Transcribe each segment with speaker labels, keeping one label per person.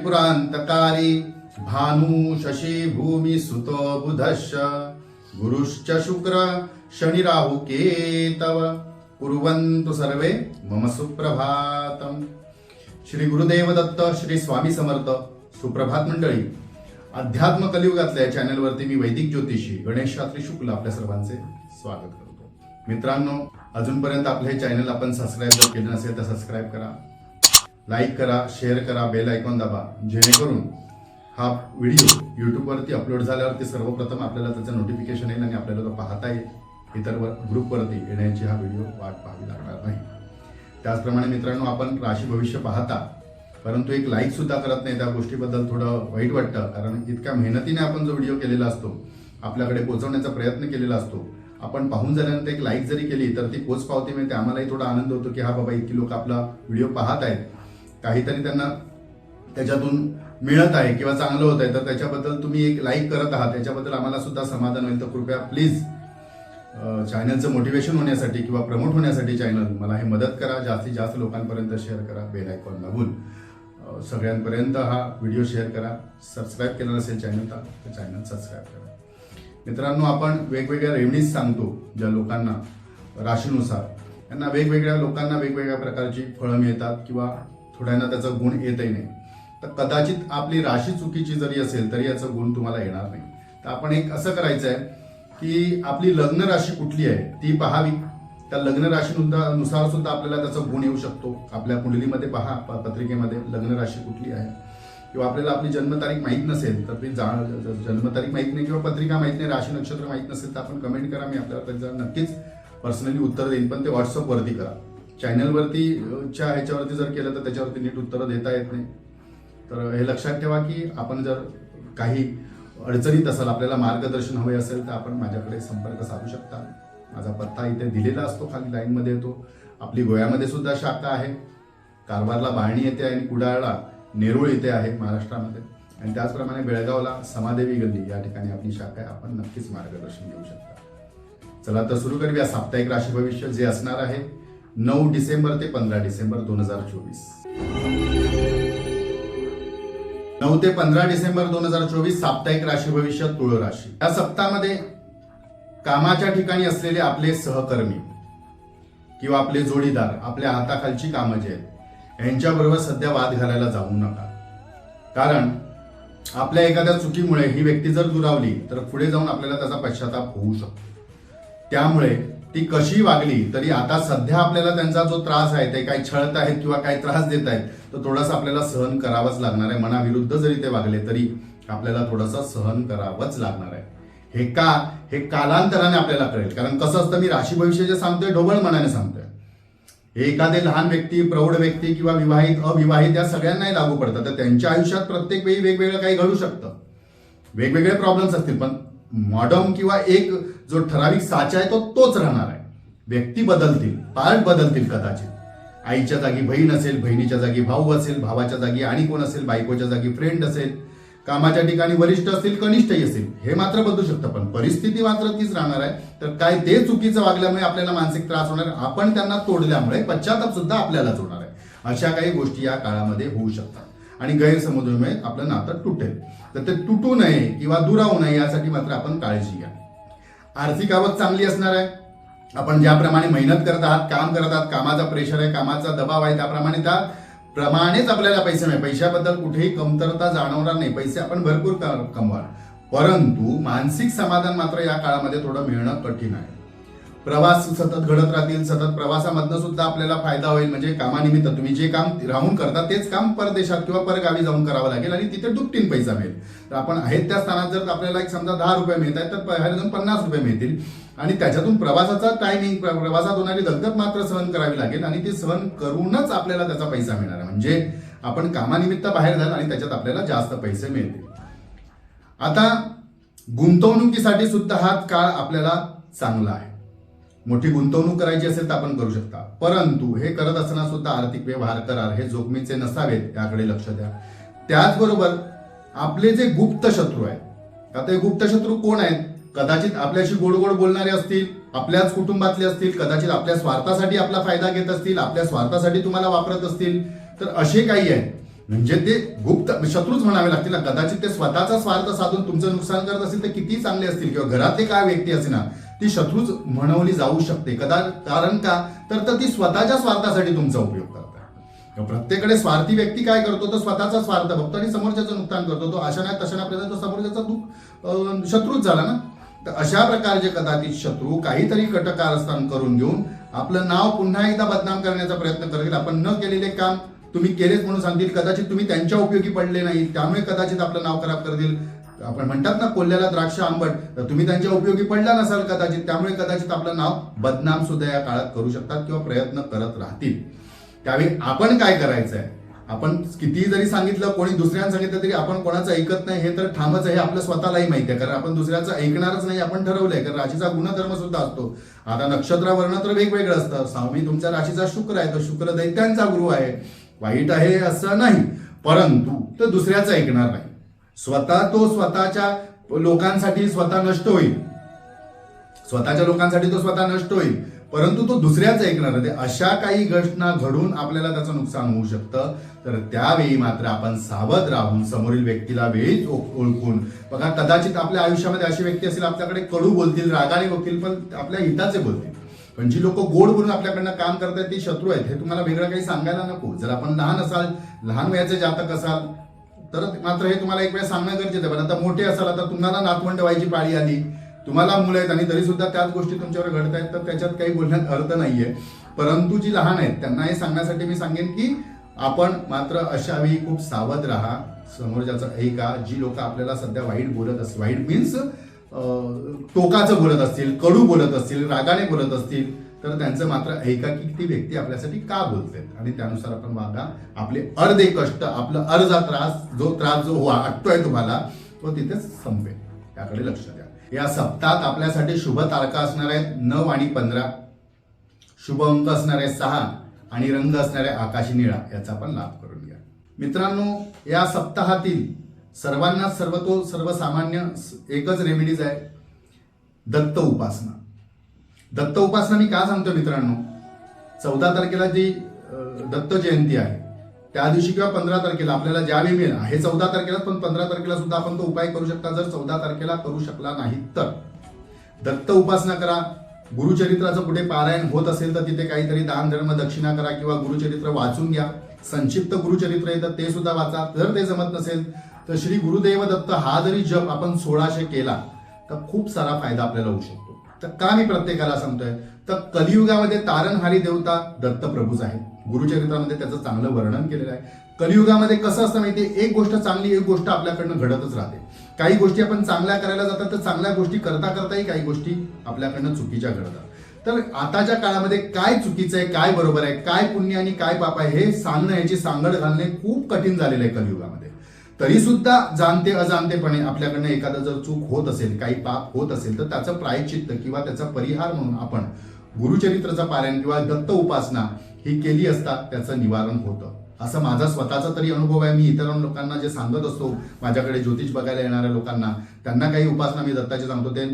Speaker 1: त्रिपुरान्तकारी त्रिपुरांतकारी भानु शशी भूमि सुतो बुधश्च गुरुश्च शुक्र शनि राहु केतव। कुर्वन्तु सर्वे मम सुप्रभातम। श्री गुरुदेव दत्त श्री स्वामी समर्थ सुप्रभात मंडळी अध्यात्म कलियुगातल्या या चॅनलवरती मी वैदिक ज्योतिषी गणेश शास्त्री शुक्ल आपल्या सर्वांचे स्वागत करतो. मित्रांनो अजूनपर्यंत आपलं हे चॅनल आपण सबस्क्राईब जर केलं नसेल तर सबस्क्राईब करा. लाईक करा शेअर करा बेल आयकॉन दाबा. जेणेकरून हा व्हिडिओ यूट्यूबवरती अपलोड झाल्यावरती सर्वप्रथम आपल्याला त्याचं नोटिफिकेशन येईल आणि आपल्याला तो पाहता येईल. इतर वर ग्रुपवरती येण्याची हा व्हिडिओ वाट पाहावी लागणार नाही. त्याचप्रमाणे मित्रांनो आपण राशी भविष्य पाहता परंतु एक लाईक सुद्धा करत नाही. त्या गोष्टीबद्दल थोडं वाईट वाटतं कारण इतक्या मेहनतीने आपण जो व्हिडिओ केलेला असतो आपल्याकडे पोहोचवण्याचा प्रयत्न केलेला असतो आपण पाहून झाल्यानंतर एक लाईक जरी केली तर ती पोच पावती मिळते. आम्हालाही थोडा आनंद होतो की हा बाबा इतकी लोक आपला व्हिडिओ पाहत आहेत. काहीतरी त्यांना त्याच्यातून मिळत आहे किंवा चांगलं होत आहे तर त्याच्याबद्दल तुम्ही एक लाईक करत आहात. त्याच्याबद्दल आम्हाला सुद्धा समाधान होईल. तर कृपया प्लीज चॅनलचं मोटिवेशन होण्यासाठी किंवा प्रमोट होण्यासाठी चॅनल मला हे मदत करा. जास्तीत जास्त लोकांपर्यंत शेअर करा. बेल आयकॉन दाबून. सगळ्यांपर्यंत हा व्हिडिओ शेअर करा. सबस्क्राईब केला नसेल चॅनल तर चॅनल सबस्क्राईब करा. मित्रांनो आपण वेगवेगळ्या रेवणीज सांगतो ज्या लोकांना राशीनुसार. त्यांना वेगवेगळ्या लोकांना वेगवेगळ्या प्रकारची फळं मिळतात किंवा थोड्यांना त्याचा गुण येतही नाही. तर कदाचित आपली राशी चुकीची जरी असेल तरी याचा गुण तुम्हाला येणार नाही. तर आपण एक असं करायचं आहे की आपली लग्न राशी कुठली आहे ती पहावी. त्या लग्न राशीनुसार नुसार सुद्धा आपल्याला त्याचा गुण येऊ शकतो. आपल्या कुंडलीमध्ये पहा प- पत्रिकेमध्ये लग्न राशी कुठली आहे. किंवा आपल्याला आपली जन्मतारीख माहीत नसेल तर ती जा जन्मतारीख माहीत नाही किंवा पत्रिका माहीत नाही राशी नक्षत्र माहीत नसेल तर आपण कमेंट करा मी आपल्याला त्याचा नक्कीच पर्सनली उत्तर देईन. पण ते व्हॉट्सअपवरती करा. चॅनलवरती च्या ह्याच्यावरती जर केलं तर त्याच्यावरती नीट उत्तरं देता येत नाही. तर हे लक्षात ठेवा की आपण जर काही अडचणीत असाल आपल्याला मार्गदर्शन हवे असेल तर आपण माझ्याकडे संपर्क साधू शकता. माझा पत्ता इथे दिलेला असतो खाली लाईनमध्ये येतो. आपली गोव्यामध्ये सुद्धा शाखा आहे. कारवारला बाळणी येते आणि कुडाळला नेरूळ येथे आहे महाराष्ट्रामध्ये. आणि त्याचप्रमाणे बेळगावला समादेवी गल्ली या ठिकाणी आपली शाखा आहे. आपण नक्कीच मार्गदर्शन घेऊ शकता. चला तर सुरू करूया. साप्ताहिक राशी भविष्य जे असणार आहे नऊ डिसेंबर ते पंधरा डिसेंबर दोन हजार चोवीस. नऊ ते पंधरा डिसेंबर दोन हजार चोवीस साप्ताहिक राशी भविष्य तुळ राशी. या सप्तामध्ये कामाच्या ठिकाणी असलेले आपले सहकर्मी किंवा आपले जोडीदार आपल्या हाताखालची कामं जे आहेत यांच्याबरोबर सध्या वाद घालायला जाऊ नका. कारण आपल्या एखाद्या चुकीमुळे ही व्यक्ती जर दुरावली तर पुढे जाऊन आपल्याला त्याचा पश्चाताप होऊ शकतो. त्यामुळे ती कशी वागली तरी आता सध्या आपल्याला त्यांचा जो त्रास आहे ते काही छळत आहेत किंवा काही त्रास देत आहेत तर थोडासा आपल्याला सहन करावंच लागणार आहे. मनाविरुद्ध जरी ते वागले तरी आपल्याला थोडासा सहन करावंच लागणार आहे. हे का हे कालांतराने आपल्याला कळेल. कारण कसं असतं मी राशी भविष्य जे सांगतोय ढोबळ मनाने सांगतोय. हे एखादे लहान व्यक्ती प्रौढ व्यक्ती किंवा विवाहित अविवाहित या सगळ्यांनाही लागू पडतात. तर त्यांच्या आयुष्यात प्रत्येक वेळी वेगवेगळं काही घडू शकतं. वेगवेगळे प्रॉब्लेम्स असतील पण मॉडर्न किंवा एक जो ठराविक साचा आहे तो तोच राहणार आहे. व्यक्ती बदलतील पार्ट बदलतील कदाचित. आईच्या जागी बहीण असेल बहिणीच्या जागी भाऊ असेल भावाच्या जागी आणि कोण असेल बायकोच्या जागी फ्रेंड असेल कामाच्या ठिकाणी वरिष्ठ असतील कनिष्ठही असेल हे मात्र बदलू शकतं. पण परिस्थिती मात्र तीच राहणार आहे. तर काय ते चुकीचं वागल्यामुळे आपल्याला मानसिक त्रास होणार आपण त्यांना तोडल्यामुळे पश्चाताप सुद्धा आपल्यालाच होणार आहे. अशा काही गोष्टी या काळामध्ये होऊ शकतात. आणि गैरसमजुमुळे आपलं नातं तुटेल. तर ते तुटू नये किंवा दुरावू नये यासाठी मात्र आपण काळजी घ्या. आर्थिक आवक चांगली असणार आहे. आपण ज्याप्रमाणे मेहनत करत आहात काम करत आहात कामाचा प्रेशर आहे कामाचा दबाव आहे त्याप्रमाणे त्या प्रमाणेच आपल्याला पैसे मिळेल. पैशाबद्दल कुठेही कमतरता जाणवणार नाही. पैसे आपण भरपूर कमवाल. परंतु मानसिक समाधान मात्र या काळामध्ये थोडं मिळणं कठीण आहे. प्रवास सतत घडत राहतील सतत प्रवासामधनं सुद्धा आपल्याला फायदा होईल. म्हणजे कामानिमित्त तुम्ही जे काम राहून करता तेच काम परदेशात किंवा परगावी जाऊन करावं लागेल आणि तिथे दुपटीन पैसा मिळेल. तर आपण आहेत त्या स्थानात जर आपल्याला एक समजा दहा रुपये मिळत आहेत तर बाहेर जाऊन पन्नास रुपये मिळतील. आणि त्याच्यातून प्रवासाचा टायमिंग प्रवासात होणारी दगदग मात्र सहन करावी लागेल आणि ती सहन करूनच आपल्याला त्याचा पैसा मिळणार म्हणजे आपण कामानिमित्त बाहेर जाल आणि त्याच्यात आपल्याला जास्त पैसे मिळतील. आता गुंतवणुकीसाठी सुद्धा हा काळ आपल्याला चांगला आहे. मोठी गुंतवणूक करायची असेल तर आपण करू शकता. परंतु हे करत असताना सुद्धा आर्थिक व्यवहार करार हे जोखमीचे नसावेत याकडे लक्ष द्या. त्याचबरोबर आपले जे गुप्त शत्रू आहेत आता हे गुप्त शत्रू कोण आहेत? कदाचित आपल्याशी गोड गोड बोलणारे असतील आपल्याच कुटुंबातले असतील कदाचित आपल्या स्वार्थासाठी आपला फायदा घेत असतील आपल्या स्वार्थासाठी तुम्हाला वापरत असतील. तर असे काही आहेत. म्हणजे ते गुप्त शत्रूच म्हणावे लागतील ना. कदाचित ते स्वतःचा स्वार्थ साधून तुमचं नुकसान करत असतील तर किती चांगले असतील. किंवा घरातले काय व्यक्ती असे ना ती शत्रूच म्हणवली जाऊ शकते. कदा कारण का? तर तर ती स्वतःच्या स्वार्थासाठी तुमचा उपयोग करतात. प्रत्येकडे स्वार्थी व्यक्ती काय करतो? तर स्वतःचा स्वार्थ बघतो आणि समोरच्याचं नुकसान करतो. तो अशा नाही तो समोरच्याचा दुःख शत्रूच झाला ना? तर अशा प्रकारचे कदाचित शत्रू काहीतरी कटकारस्थान करून घेऊन आपलं नाव पुन्हा एकदा बदनाम करण्याचा प्रयत्न करतील. आपण न केलेले काम तुम्ही केलेच म्हणून सांगतील. कदाचित तुम्ही त्यांच्या उपयोगी पडले नाही त्यामुळे कदाचित आपलं नाव खराब करतील. आपण म्हणतात ना कोल्ह्याला द्राक्ष आंबट तर तुम्ही त्यांच्या उपयोगी पडला नसाल कदाचित त्यामुळे कदाचित आपलं नाव बदनाम सुद्धा या काळात करू शकतात किंवा प्रयत्न करत राहतील. त्यावेळी आपण काय करायचं आहे आपण कितीही जरी सांगितलं कोणी दुसऱ्यांना सांगितलं तरी आपण कोणाचं ऐकत नाही हे तर ठामच आहे हे आपलं स्वतःलाही माहिती आहे कारण आपण दुसऱ्याचं ऐकणारच नाही आपण ठरवलंय कारण राशीचा गुणधर्म सुद्धा असतो. आता नक्षत्रावर्ण तर वेगवेगळं असतं. स्वामी तुमच्या राशीचा शुक्र आहे तर शुक्र दैत्यांचा गुरु आहे. वाईट आहे असं नाही परंतु तर दुसऱ्याचं ऐकणार नाही. स्वतः तो स्वतःच्या लोकांसाठी स्वतः नष्ट होईल. स्वतःच्या लोकांसाठी तो स्वतः नष्ट होईल. परंतु तो दुसऱ्याच ऐकणार ते अशा काही घटना घडून आपल्याला त्याचं नुकसान होऊ शकतं. तर त्यावेळी मात्र आपण सावध राहून समोरील व्यक्तीला वेळीच ओळखून बघा कदाचित आपल्या आयुष्यामध्ये अशी व्यक्ती असेल आपल्याकडे कडू बोलतील रागाने बोलतील पण आपल्या हिताचे बोलतील. पण जी लोक गोड बोलून आपल्याकडनं काम करतात ती शत्रू आहेत हे तुम्हाला वेगळं काही सांगायला नको. जर आपण लहान असाल लहान वयाचे जातक असाल तर मात्र हे तुम्हाला एक वेळ सांगणं गरजेचं आहे. पण आता मोठे असाल आता तुम्हाला नातवंड व्हायची पाळी आली तुम्हाला मुलं आहेत आणि तरी सुद्धा त्याच गोष्टी तुमच्यावर घडत आहेत तर त्याच्यात काही बोलण्यात अर्थ नाहीये. परंतु जी लहान आहेत त्यांना हे सांगण्यासाठी मी सांगेन की आपण मात्र अशावेळी खूप सावध राहा. समोरच्याचं ऐका. जी लोक आपल्याला सध्या वाईट बोलत असतील वाईट मीन्स टोकाचं बोलत असतील कडू बोलत असतील रागाने बोलत असतील तर त्यांचं मात्र ऐका की ती व्यक्ती आपल्यासाठी का बोलते आणि त्यानुसार आपण वागा आपले अर्धे कष्ट आपलं अर्धा त्रास जो त्रास जो वाटतोय तुम्हाला तो तिथेच संपेल. त्याकडे लक्ष द्या. या सप्ताहात आपल्यासाठी शुभ तारखा असणार आहेत नऊ आणि पंधरा. शुभ अंक असणारे सहा आणि रंग असणारे आकाशी निळा. याचा आपण लाभ करून घ्या. मित्रांनो या सप्ताहातील सर्वांना सर्व तो सर्वसामान्य एकच रेमेडीज आहे दत्त उपासना. दत्त उपासना मी का सांगतो मित्रांनो? चौदा तारखेला जी दत्त जयंती आहे त्या दिवशी किंवा पंधरा तारखेला आपल्याला ज्यावेळी मिळेल हे चौदा तारखेला पण पंधरा तारखेला सुद्धा आपण तो उपाय करू शकता जर चौदा तारखेला करू शकला नाही तर. दत्त उपासना करा गुरुचरित्राचं कुठे पारायण होत असेल तर तिथे काहीतरी दान धर्म दक्षिणा करा किंवा गुरुचरित्र वाचून घ्या. संक्षिप्त गुरुचरित्र आहे तर ते सुद्धा वाचा. जर ते जमत नसेल तर श्री गुरुदेव दत्त हा जरी जप आपण सोळाशे केला तर खूप सारा फायदा आपल्याला होऊ शकतो. तर का मी प्रत्येकाला सांगतोय? तर कलियुगामध्ये तारणहारी देवता दत्तप्रभूच आहे गुरुचरित्रामध्ये त्याचं चांगलं वर्णन केलेलं आहे. कलियुगामध्ये कसं असतं माहिती एक गोष्ट चांगली एक गोष्ट आपल्याकडनं घडतच राहते. काही गोष्टी आपण चांगल्या करायला जातात तर चांगल्या गोष्टी करता करताही काही गोष्टी आपल्याकडनं चुकीच्या घडतात. तर आताच्या काळामध्ये काय चुकीचं आहे काय बरोबर आहे काय पुण्य आणि काय पाप आहे हे सांगणं याची सांगड घालणे खूप कठीण झालेलं आहे कलियुगामध्ये. तरी सुद्धा जाणते अजाणतेपणे आपल्याकडनं एखादं जर चूक होत असेल काही पाप होत असेल तर त्याचं प्रायचित्त किंवा त्याचा परिहार म्हणून आपण गुरुचरित्राचं पारायण किंवा दत्त उपासना ही केली असता त्याचं निवारण होतं. असं माझा स्वतःचा तरी अनुभव आहे. मी इतर लोकांना जे सांगत असतो माझ्याकडे ज्योतिष बघायला येणाऱ्या लोकांना त्यांना काही उपासना मी दत्ताची सांगतो ते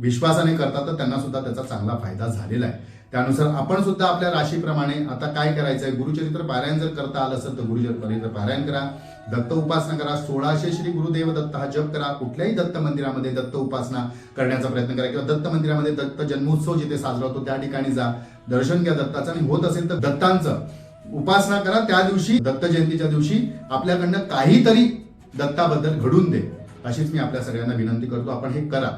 Speaker 1: विश्वासाने करतात तर त्यांना सुद्धा त्याचा चांगला फायदा झालेला आहे. त्यानुसार आपण सुद्धा आपल्या राशीप्रमाणे आता काय करायचं आहे गुरुचरित्र पारायण जर करता आलं असेल तर गुरुचरित्र पारायण करा. दत्त उपासना करा. सोळाशे श्री गुरुदेव दत्त हा जप करा. कुठल्याही दत्त मंदिरामध्ये दत्त उपासना करण्याचा प्रयत्न करा किंवा दत्त मंदिरामध्ये दत्त जन्मोत्सव जिथे साजरा होतो त्या ठिकाणी जा. दर्शन घ्या दत्ताचं आणि होत असेल तर दत्तांचं उपासना करा. त्या दिवशी दत्त जयंतीच्या दिवशी आपल्याकडनं काहीतरी दत्ताबद्दल घडून दे. अशीच मी आपल्या सगळ्यांना विनंती करतो. आपण हे करा.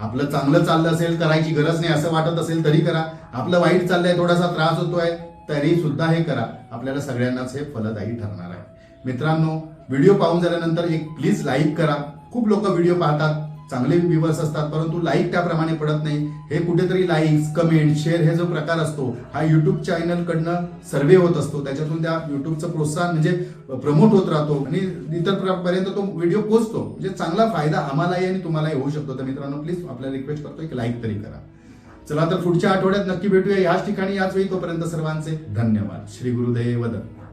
Speaker 1: आपलं चांगलं चाललं असेल करायची गरज नाही असं वाटत असेल तरी करा. आपलं वाईट चाललंय थोडासा त्रास होतोय तरी सुद्धा हे करा. आपल्याला सगळ्यांनाच हे फलदायी ठरणार आहे. मित्रांनो व्हिडिओ पाहून झाल्यानंतर एक प्लीज लाईक करा. खूप लोक व्हिडिओ पाहतात. चांगले व्ह्युअर्स असतात परंतु लाईक त्याप्रमाणे पडत नाही. हे कुठेतरी लाईक्स कमेंट शेअर हे जो प्रकार असतो हा युट्यूब चॅनल कडनं सर्वे होत असतो. त्याच्यातून त्या युट्यूबचं प्रोत्साहन म्हणजे प्रमोट होत राहतो. आणि इतर पर्यंत तो व्हिडिओ पोहोचतो. म्हणजे चांगला फायदा आम्हालाही आणि तुम्हालाही होऊ शकतो. तर मित्रांनो प्लीज आपल्याला रिक्वेस्ट करतो एक लाईक तरी करा. चला तर पुढच्या आठवड्यात नक्की भेटूया. याच ठिकाणी याच वेळी तोपर्यंत सर्वांचे धन्यवाद. श्री गुरुदेव दत्त